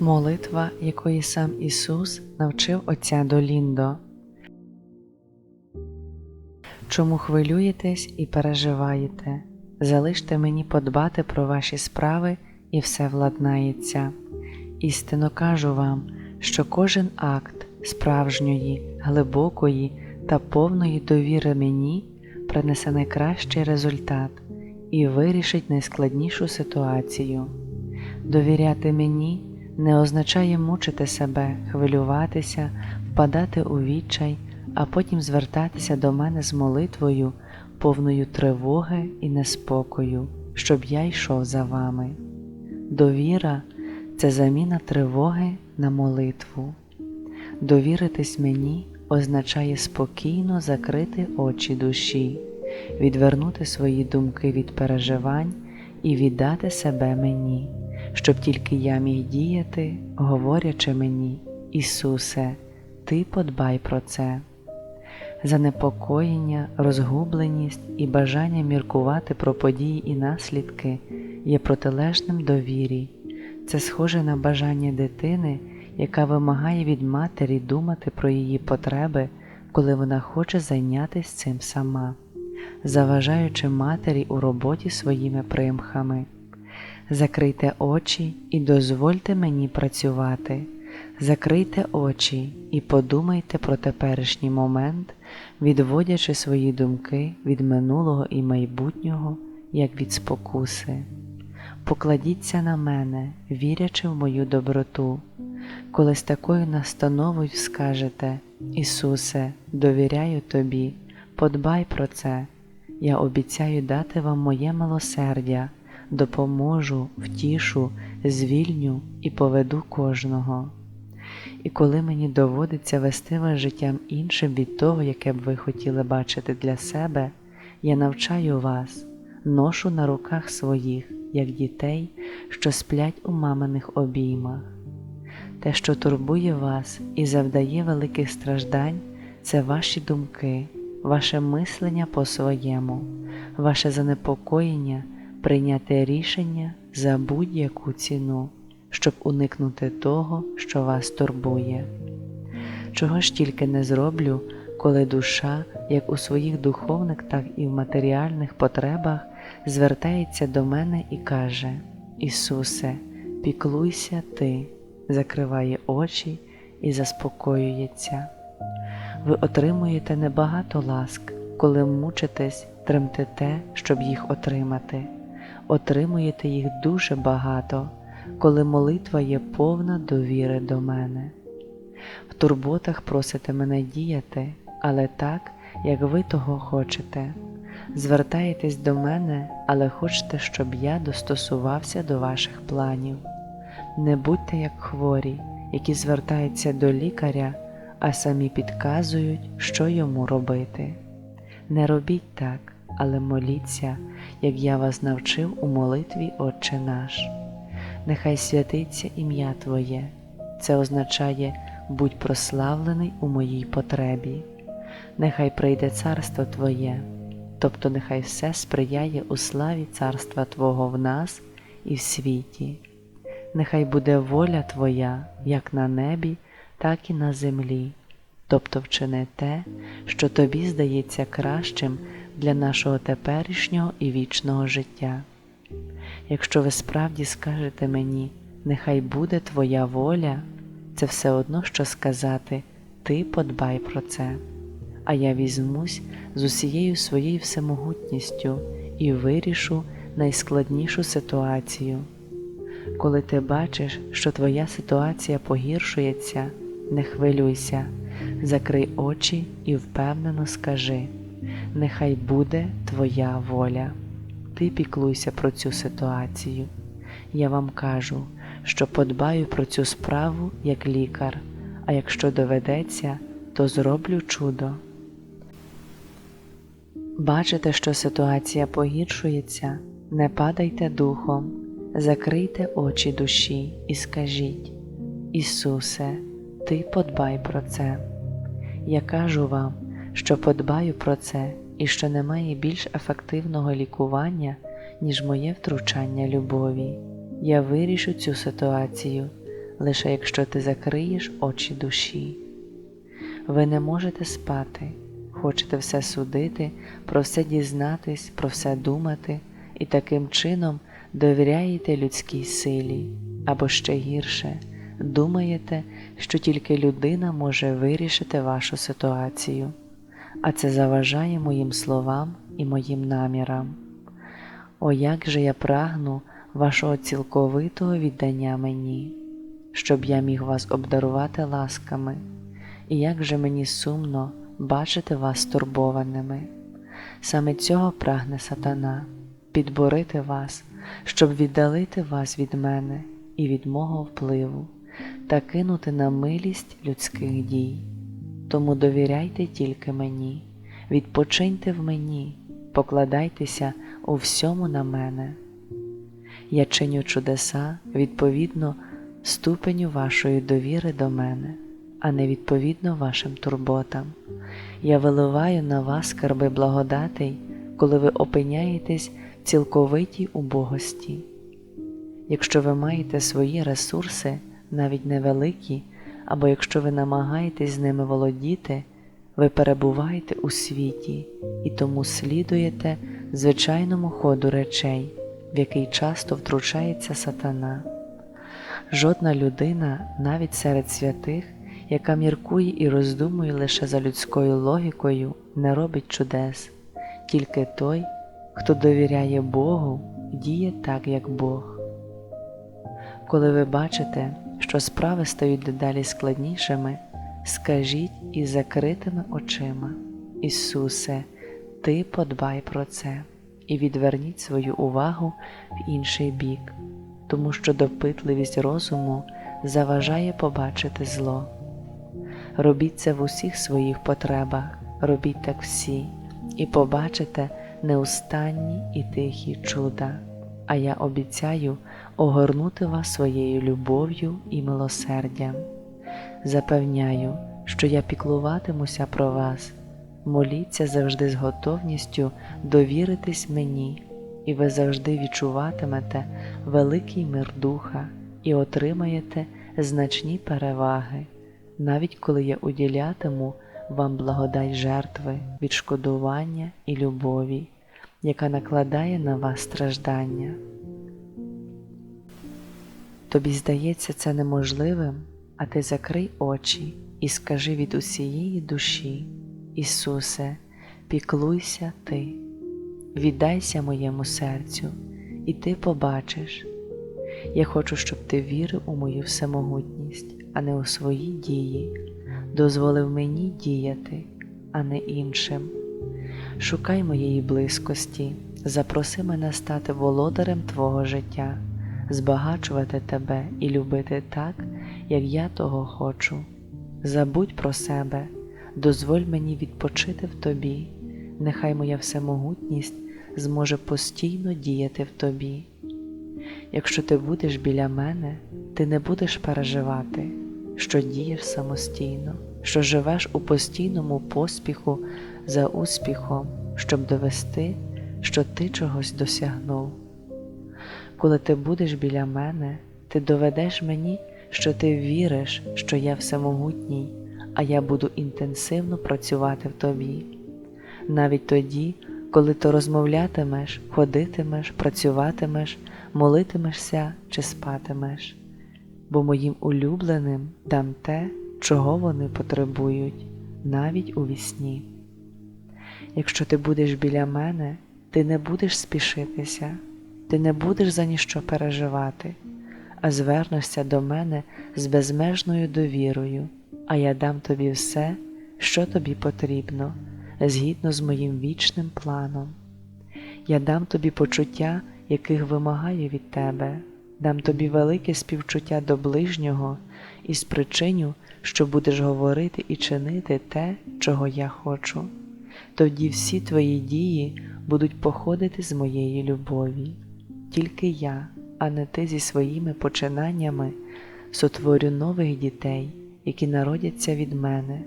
Молитва, якої сам Ісус навчив Отця Доліндо. Чому хвилюєтесь і переживаєте? Залиште мені подбати про ваші справи, і все владнається. Істинно кажу вам, що кожен акт справжньої, глибокої та повної довіри мені принесе найкращий результат і вирішить найскладнішу ситуацію. Довіряти мені не означає мучити себе, хвилюватися, впадати у відчай, а потім звертатися до мене з молитвою, повною тривоги і неспокою, щоб я йшов за вами. Довіра це заміна тривоги на молитву. Довіритись мені означає спокійно закрити очі душі, відвернути свої думки від переживань і віддати себе мені, щоб тільки я міг діяти, говорячи мені, Ісусе, Ти подбай про це. Занепокоєння, розгубленість і бажання міркувати про події і наслідки є протилежним довірі. Це схоже на бажання дитини, яка вимагає від матері думати про її потреби, коли вона хоче зайнятися цим сама, заважаючи матері у роботі своїми примхами. Закрийте очі і дозвольте мені працювати. Закрийте очі і подумайте про теперішній момент, відводячи свої думки від минулого і майбутнього, як від спокуси. Покладіться на мене, вірячи в мою доброту. Коли з такою настановою скажете, Ісусе, довіряю Тобі, подбай про це, я обіцяю дати вам моє милосердя, допоможу, втішу, звільню і поведу кожного. І коли мені доводиться вести вас життям іншим від того, яке б ви хотіли бачити для себе, я навчаю вас, ношу на руках своїх, як дітей, що сплять у маминих обіймах. Те, що турбує вас і завдає великих страждань, це ваші думки, ваше мислення по своєму, ваше занепокоєння прийняти рішення за будь-яку ціну, щоб уникнути того, що вас турбує. Чого ж тільки не зроблю, коли душа, як у своїх духовних, так і в матеріальних потребах, звертається до мене і каже: Ісусе, піклуйся Ти, закриває очі і заспокоюється. Ви отримуєте небагато ласк, коли мучитесь, тремтете, щоб їх отримати. Отримуєте їх дуже багато, коли молитва є повна довіри до мене. В турботах просите мене діяти, але так, як ви того хочете. Звертаєтесь до мене, але хочете, щоб я достосувався до ваших планів. Не будьте як хворі, які звертаються до лікаря, а самі підказують, що йому робити. Не робіть так, але моліться, як я вас навчив у молитві Отче наш. Нехай святиться ім'я Твоє, це означає будь прославлений у моїй потребі, нехай прийде царство Твоє, тобто нехай все сприяє у славі царства Твого в нас і в світі. Нехай буде воля Твоя як на небі, так і на землі, тобто вчини те, що тобі здається кращим для нашого теперішнього і вічного життя. Якщо ви справді скажете мені, нехай буде Твоя воля, це все одно що сказати, Ти подбай про це, а я візьмусь з усією своєю всемогутністю і вирішу найскладнішу ситуацію. Коли ти бачиш, що твоя ситуація погіршується, не хвилюйся, закрий очі і впевнено скажи: Нехай буде Твоя воля. Ти піклуйся про цю ситуацію. Я вам кажу, що подбаю про цю справу як лікар, а якщо доведеться, то зроблю чудо. Бачите, що ситуація погіршується, не падайте духом, закрийте очі душі і скажіть: Ісусе, Ти подбай про це. Я кажу вам, що подбаю про це і що немає більш ефективного лікування, ніж моє втручання любові. Я вирішу цю ситуацію, лише якщо ти закриєш очі душі. Ви не можете спати, хочете все судити, про все дізнатись, про все думати, і таким чином довіряєте людській силі, або ще гірше, думаєте, що тільки людина може вирішити вашу ситуацію, а це заважає моїм словам і моїм намірам. О, як же я прагну вашого цілковитого віддання мені, щоб я міг вас обдарувати ласками, і як же мені сумно бачити вас стурбованими. Саме цього прагне сатана підборити вас, щоб віддалити вас від мене і від мого впливу та кинути на милість людських дій. Тому довіряйте тільки мені, відпочиньте в мені, покладайтеся у всьому на мене. Я чиню чудеса відповідно ступеню вашої довіри до мене, а не відповідно вашим турботам. Я виливаю на вас скарби благодатей, коли ви опиняєтесь в цілковитій убогості. Якщо ви маєте свої ресурси, навіть невеликі, або якщо ви намагаєтесь з ними володіти, ви перебуваєте у світі і тому слідуєте звичайному ходу речей, в який часто втручається сатана. Жодна людина, навіть серед святих, яка міркує і роздумує лише за людською логікою, не робить чудес, тільки той, хто довіряє Богу, діє так, як Бог. Коли ви бачите, що справи стають дедалі складнішими, скажіть із закритими очима, Ісусе, Ти подбай про це і відверніть свою увагу в інший бік, тому що допитливість розуму заважає побачити зло. Робіть це в усіх своїх потребах, робіть так всі, і побачите неустанні і тихі чуда, а я обіцяю огорнути вас своєю любов'ю і милосердям. Запевняю, що я піклуватимуся про вас, моліться завжди з готовністю довіритись мені, і ви завжди відчуватимете великий мир духа і отримаєте значні переваги, навіть коли я уділятиму вам благодать жертви, відшкодування і любові, яка накладає на вас страждання. Тобі здається це неможливим, а ти закрий очі і скажи від усієї душі, Ісусе, піклуйся Ти, віддайся моєму серцю, і Ти побачиш. Я хочу, щоб ти вірив у мою всемогутність, а не у свої дії, дозволив мені діяти, а не іншим. Шукай моєї близькості, запроси мене стати володарем Твого життя збагачувати тебе і любити так, як я того хочу. Забудь про себе, дозволь мені відпочити в тобі, нехай моя всемогутність зможе постійно діяти в тобі. Якщо ти будеш біля мене, ти не будеш переживати, що дієш самостійно, що живеш у постійному поспіху за успіхом, щоб довести, що ти чогось досягнув. Коли ти будеш біля мене, ти доведеш мені, що ти віриш, що я всемогутній, а я буду інтенсивно працювати в тобі. Навіть тоді, коли ти розмовлятимеш, ходитимеш, працюватимеш, молитимешся чи спатимеш, бо моїм улюбленим дам те, чого вони потребують, навіть у вісні. Якщо ти будеш біля мене, ти не будеш спішитися ти не будеш за ніщо переживати, а звернешся до мене з безмежною довірою, а я дам тобі все, що тобі потрібно, згідно з моїм вічним планом. Я дам тобі почуття, яких вимагаю від тебе, дам тобі велике співчуття до ближнього і спричиню, що будеш говорити і чинити те, чого я хочу. Тоді всі твої дії будуть походити з моєї любові. Тільки я, а не ти зі своїми починаннями сотворю нових дітей, які народяться від мене,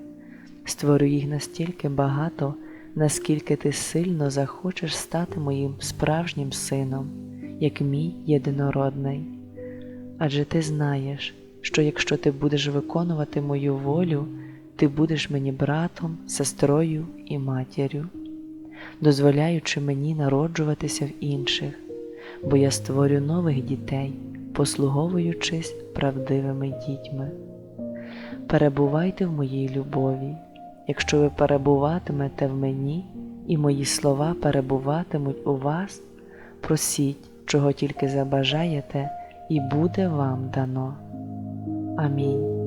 створю їх настільки багато, наскільки ти сильно захочеш стати моїм справжнім сином, як мій єдинородний. Адже ти знаєш, що якщо ти будеш виконувати мою волю, ти будеш мені братом, сестрою і матір'ю, дозволяючи мені народжуватися в інших, бо я створю нових дітей, послуговуючись правдивими дітьми. Перебувайте в моїй любові. Якщо ви перебуватимете в мені, і мої слова перебуватимуть у вас, просіть, чого тільки забажаєте, і буде вам дано. Амінь.